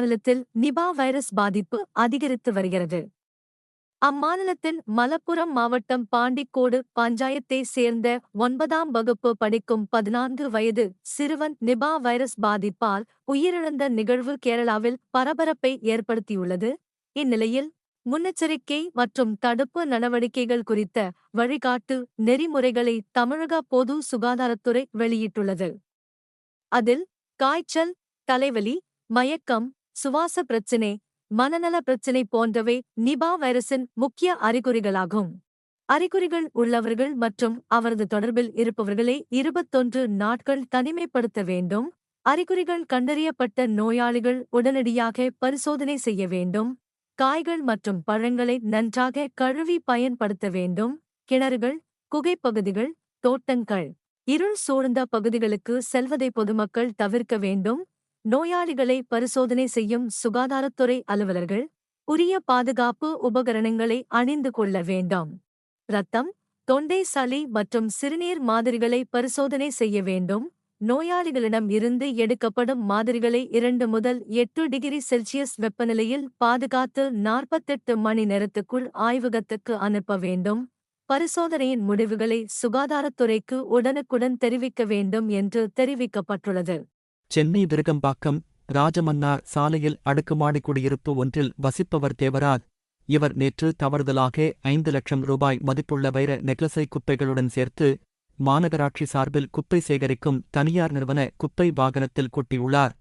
மாநிலத்தில் Nipah virus பாதிப்பு அதிகரித்து வருகிறது. அம்மாநிலத்தின் மலப்புரம் மாவட்டம் பாண்டிக்கோடு பஞ்சாயத்தை சேர்ந்த ஒன்பதாம் வகுப்பு படிக்கும் பதினான்கு வயது சிறுவன் நிபா வைரஸ் பாதிப்பால் உயிரிழந்த நிகழ்வு கேரளாவில் பரபரப்பை ஏற்படுத்தியுள்ளது. இந்நிலையில் முன்னெச்சரிக்கை மற்றும் தடுப்பு நடவடிக்கைகள் குறித்த வழிகாட்டு நெறிமுறைகளை தமிழக பொது சுகாதாரத்துறை வெளியிட்டுள்ளது. அதில் காய்ச்சல் தலைவலி மயக்கம் சுவாச பிரச்சினை மனநல பிரச்சினை போன்றவை நிபா வைரஸின் முக்கிய அறிகுறிகளாகும். அறிகுறிகள் உள்ளவர்கள் மற்றும் அவரது தொடர்பில் இருப்பவர்களை இருபத்தொன்று நாட்கள் தனிமைப்படுத்த வேண்டும். அறிகுறிகள் கண்டறியப்பட்ட நோயாளிகள் உடனடியாக பரிசோதனை செய்ய வேண்டும். காய்கள் மற்றும் பழங்களை நன்றாக கழுவி பயன்படுத்த வேண்டும். கிணறுகள் குகைப்பகுதிகள் தோட்டங்கள் இருள் சூழ்ந்த பகுதிகளுக்கு செல்வதை பொதுமக்கள் தவிர்க்க வேண்டும். நோயாளிகளை பரிசோதனை செய்யும் சுகாதாரத்துறை அலுவலர்கள் உரிய பாதுகாப்பு உபகரணங்களை அணிந்து கொள்ள வேண்டும். இரத்தம் தொண்டை சளி மற்றும் சிறுநீர் மாதிரிகளை பரிசோதனை செய்ய வேண்டும். நோயாளிகளிடம் இருந்து எடுக்கப்படும் மாதிரிகளை இரண்டு முதல் எட்டு டிகிரி செல்சியஸ் வெப்பநிலையில் பாதுகாத்து நாற்பத்தெட்டு மணி நேரத்துக்குள் ஆய்வகத்துக்கு அனுப்ப வேண்டும். பரிசோதனையின் முடிவுகளை சுகாதாரத்துறைக்கு உடனுக்குடன் தெரிவிக்க வேண்டும் என்று தெரிவிக்கப்பட்டுள்ளது. சென்னை விருகம்பாக்கம் ராஜமன்னார் சாலையில் அடுக்குமாடி குடியிருப்பு ஒன்றில் வசிப்பவர் தேவராஜ். இவர் நேற்று தவறுதலாக ஐந்து லட்சம் ரூபாய் மதிப்புள்ள வைர நெக்லஸை குப்பைகளுடன் சேர்த்து மாநகராட்சி சார்பில் குப்பை சேகரிக்கும் தனியார் நிறுவன குப்பை வாகனத்தில் கொட்டியுள்ளார்.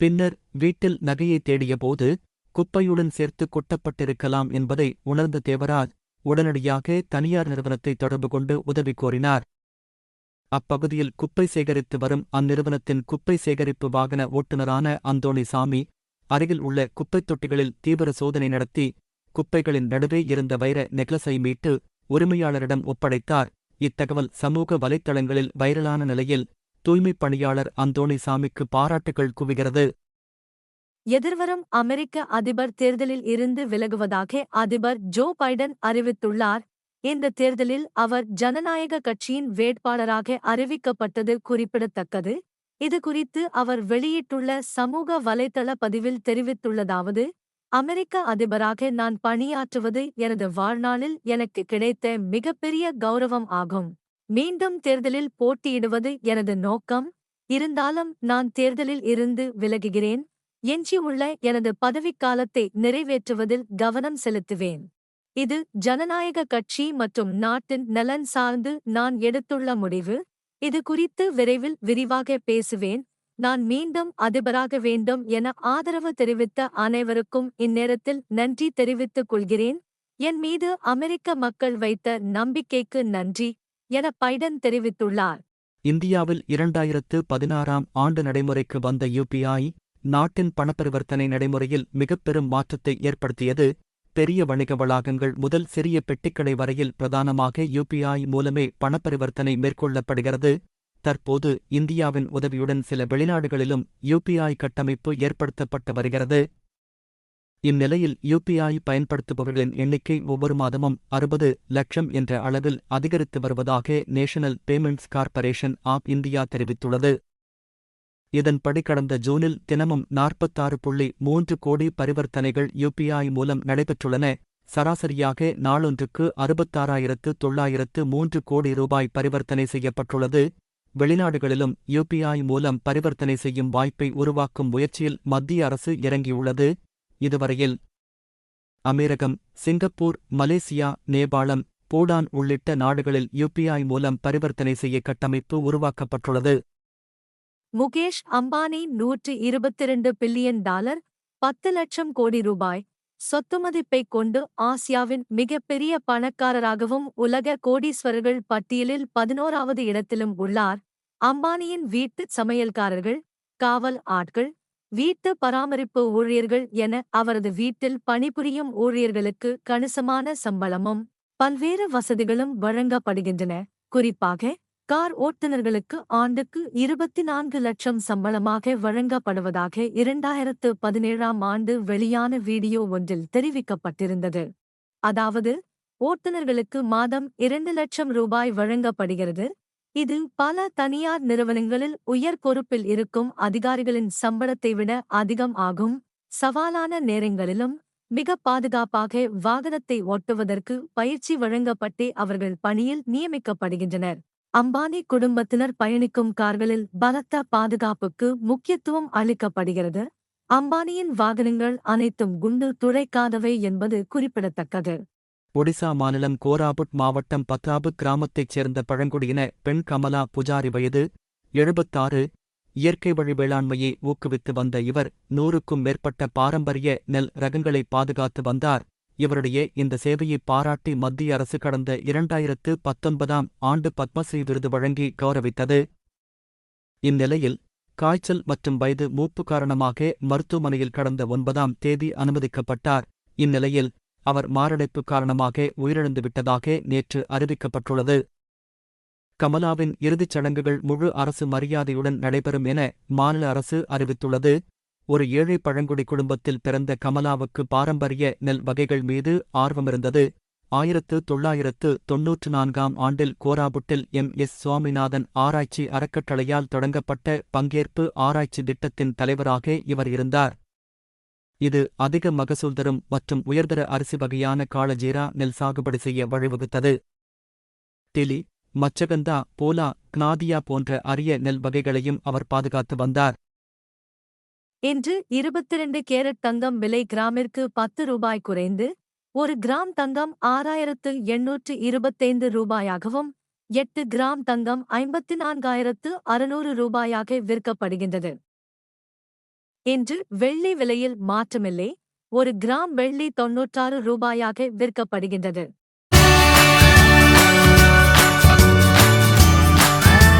பின்னர் வீட்டில் நகையை தேடியபோது குப்பையுடன் சேர்த்து கொட்டப்பட்டிருக்கலாம் என்பதை உணர்ந்த தேவராஜ் உடனடியாக தனியார் நிறுவனத்தை தொடர்பு கொண்டு உதவி கோரினார். அப்பகுதியில் குப்பை சேகரித்து வரும் அந்நிறுவனத்தின் குப்பை சேகரிப்பு வாகன ஓட்டுநரான அந்தோணி சாமி அருகில் உள்ள குப்பைத் தொட்டிகளில் தீவிர சோதனை நடத்தி குப்பைகளின் நடுவே இருந்த வைர நெக்லஸை மீட்டு உரிமையாளரிடம் ஒப்படைத்தார். இத்தகவல் சமூக வலைத்தளங்களில் வைரலான நிலையில் தூய்மைப் பணியாளர் அந்தோணி சாமிக்கு பாராட்டுகள் குவிகிறது. எதிர்வரும் அமெரிக்க அதிபர் தேர்தலில் இருந்து விலகுவதாக அதிபர் ஜோ பைடன் அறிவித்துள்ளார். இந்த தேர்தலில் அவர் ஜனநாயக கட்சியின் வேட்பாளராக அறிவிக்கப்பட்டது குறிப்பிடத்தக்கது. இது குறித்து அவர் வெளியிட்டுள்ள சமூக வலைதள பதிவில் தெரிவித்துள்ளதாவது அமெரிக்க அதிபராக நான் பணியாற்றுவது எனது வாழ்நாளில் எனக்கு கிடைத்த மிகப்பெரிய கௌரவம் ஆகும். மீண்டும் தேர்தலில் போட்டியிடுவது எனது நோக்கம். இருந்தாலும் நான் தேர்தலில் இருந்து விலகுகிறேன். எஞ்சியுள்ள எனது பதவிக்காலத்தை நிறைவேற்றுவதில் கவனம் செலுத்துவேன். இது ஜனநாயக கட்சி மற்றும் நாட்டின் நலன் சார்ந்து நான் எடுத்துள்ள முடிவு. இது குறித்து விரைவில் விரிவாக பேசுவேன். நான் மீண்டும் அதிபராக வேண்டும் என ஆதரவு தெரிவித்த அனைவருக்கும் இந்நேரத்தில் நன்றி தெரிவித்துக் கொள்கிறேன். என் மீது அமெரிக்க மக்கள் வைத்த நம்பிக்கைக்கு நன்றி என பைடன் தெரிவித்துள்ளார். இந்தியாவில் இரண்டாயிரத்து பதினாறாம் ஆண்டு நடைமுறைக்கு வந்த யுபிஐ நாட்டின் பணப்பரிவர்த்தனை நடைமுறையில் மிகப்பெரும் மாற்றத்தை ஏற்படுத்தியது. பெரிய வணிக வளாகங்கள் முதல் சிறிய பெட்டிக்கடை வரையில் பிரதானமாக யுபிஐ மூலமே பணப்பரிவர்த்தனை மேற்கொள்ளப்படுகிறது. தற்போது இந்தியாவின் உதவியுடன் சில வெளிநாடுகளிலும் யுபிஐ கட்டமைப்பு ஏற்படுத்தப்பட்டு வருகிறது. இந்நிலையில் யுபிஐ பயன்படுத்துபவர்களின் எண்ணிக்கை ஒவ்வொரு மாதமும் அறுபது லட்சம் என்ற அளவில் அதிகரித்து வருவதாக National Payments Corporation of India தெரிவித்துள்ளது. இதன்படி கடந்த ஜூனில் தினமும் நாற்பத்தாறு புள்ளி மூன்று கோடி பரிவர்த்தனைகள் யுபிஐ மூலம் நடைபெற்றுள்ளன. சராசரியாக நாளொன்றுக்கு அறுபத்தாறாயிரத்து தொள்ளாயிரத்து மூன்று கோடி ரூபாய் பரிவர்த்தனை செய்யப்பட்டுள்ளது. வெளிநாடுகளிலும் யுபிஐ மூலம் பரிவர்த்தனை செய்யும் வாய்ப்பை உருவாக்கும் முயற்சியில் மத்திய அரசு இறங்கியுள்ளது. இதுவரையில் அமீரகம் சிங்கப்பூர் மலேசியா நேபாளம் பூடான் உள்ளிட்ட நாடுகளில் யுபிஐ மூலம் பரிவர்த்தனை செய்ய கட்டமைப்பு உருவாக்கப்பட்டுள்ளது. முகேஷ் அம்பானி நூற்று இருபத்திரண்டு பில்லியன் டாலர் பத்து லட்சம் கோடி ரூபாய். சொத்து மதிப்பைக் கொண்டு ஆசியாவின் மிகப்பெரிய பணக்காரராகவும் உலக கோடீஸ்வரர்கள் பட்டியலில் பதினோராவது இடத்திலும் உள்ளார். அம்பானியின் வீட்டு சமையல்காரர்கள் காவல் ஆட்கள் வீட்டு பராமரிப்பு ஊழியர்கள் என அவரது வீட்டில் பணிபுரியும் ஊழியர்களுக்கு கணிசமான சம்பளமும் பல்வேறு வசதிகளும் வழங்கப்படுகின்றன. குறிப்பாக கார் ஓட்டுநர்களுக்கு ஆண்டுக்கு இருபத்தி நான்கு லட்சம் சம்பளமாக வழங்கப்படுவதாக இரண்டாயிரத்து பதினேழாம் ஆண்டு வெளியான வீடியோ ஒன்றில் தெரிவிக்கப்பட்டிருந்தது. அதாவது ஓட்டுநர்களுக்கு மாதம் இரண்டு லட்சம் ரூபாய் வழங்கப்படுகிறது. இது பல தனியார் நிறுவனங்களில் உயர் பொறுப்பில் இருக்கும் அதிகாரிகளின் சம்பளத்தை விட அதிகம் ஆகும். சவாலான நேரங்களிலும் மிக பாதுகாப்பாக வாகனத்தை ஓட்டுவதற்கு பயிற்சி வழங்கப்பட்டே அவர்கள் பணியில் நியமிக்கப்படுகின்றனர். அம்பானி குடும்பத்தினர் பயணிக்கும் கார்களில் பலத்த பாதுகாப்புக்கு முக்கியத்துவம் அளிக்கப்படுகிறது. அம்பானியின் வாகனங்கள் அனைத்தும் குண்டு துளைக்காதவை என்பது குறிப்பிடத்தக்கது. ஒடிசா மாநிலம் கோராபுட் மாவட்டம் பத்தாபு கிராமத்தைச் சேர்ந்த பழங்குடியின பெண் கமலா புஜாரி வயது எழுபத்தாறு இயற்கை வழி வேளாண்மையை ஊக்குவித்து வந்த இவர் நூறுக்கும் மேற்பட்ட பாரம்பரிய நெல் ரகங்களை பாதுகாத்து வந்தார். இவருடைய இந்த சேவையை பாராட்டி மத்திய அரசு கடந்த இரண்டாயிரத்து பத்தொன்பதாம் ஆண்டு பத்மஸ்ரீ விருது வழங்கி கௌரவித்தது. இந்நிலையில் காய்ச்சல் மற்றும் வயது மூப்பு காரணமாக மருத்துவமனையில் கடந்த ஒன்பதாம் தேதி அனுமதிக்கப்பட்டார். இந்நிலையில் அவர் மாரடைப்பு காரணமாக உயிரிழந்துவிட்டதாக நேற்று அறிவிக்கப்பட்டுள்ளது. கமலாவின் இறுதிச் சடங்குகள் முழு அரசு மரியாதையுடன் நடைபெறும் என மாநில அரசு அறிவித்துள்ளது. ஒரு ஏழை பழங்குடி குடும்பத்தில் பிறந்த கமலாவுக்கு பாரம்பரிய நெல் வகைகள் மீது ஆர்வமிருந்தது ஆயிரத்து தொள்ளாயிரத்து தொன்னூற்று நான்காம் ஆண்டில் கோராபுட்டில் எம். எஸ். சுவாமிநாதன் ஆராய்ச்சி அறக்கட்டளையால் தொடங்கப்பட்ட பங்கேற்பு ஆராய்ச்சி திட்டத்தின் தலைவராக இவர் இருந்தார். இது அதிக மகசூல் தரும் மற்றும் உயர்தர அரிசி வகையான காளஜீரா நெல் சாகுபடி செய்ய வழிவகுத்தது. டிலி மச்சகந்தா போலா க்னாதியா போன்ற அரிய நெல் வகைகளையும் அவர் பாதுகாத்து வந்தார். இன்று இருபத்திரண்டு கேரட் தங்கம் விலை கிராமிற்கு பத்து ரூபாய் குறைந்து ஒரு கிராம் தங்கம் ஆறாயிரத்து எண்ணூற்று இருபத்தைந்து ரூபாயாகவும் எட்டு கிராம் தங்கம் ஐம்பத்தி நான்காயிரத்து அறுநூறு ரூபாயாக விற்கப்படுகின்றது. இன்று வெள்ளி விலையில் மாற்றமில்லை ஒரு கிராம் வெள்ளி தொன்னூற்றாறு ரூபாயாக விற்கப்படுகின்றது.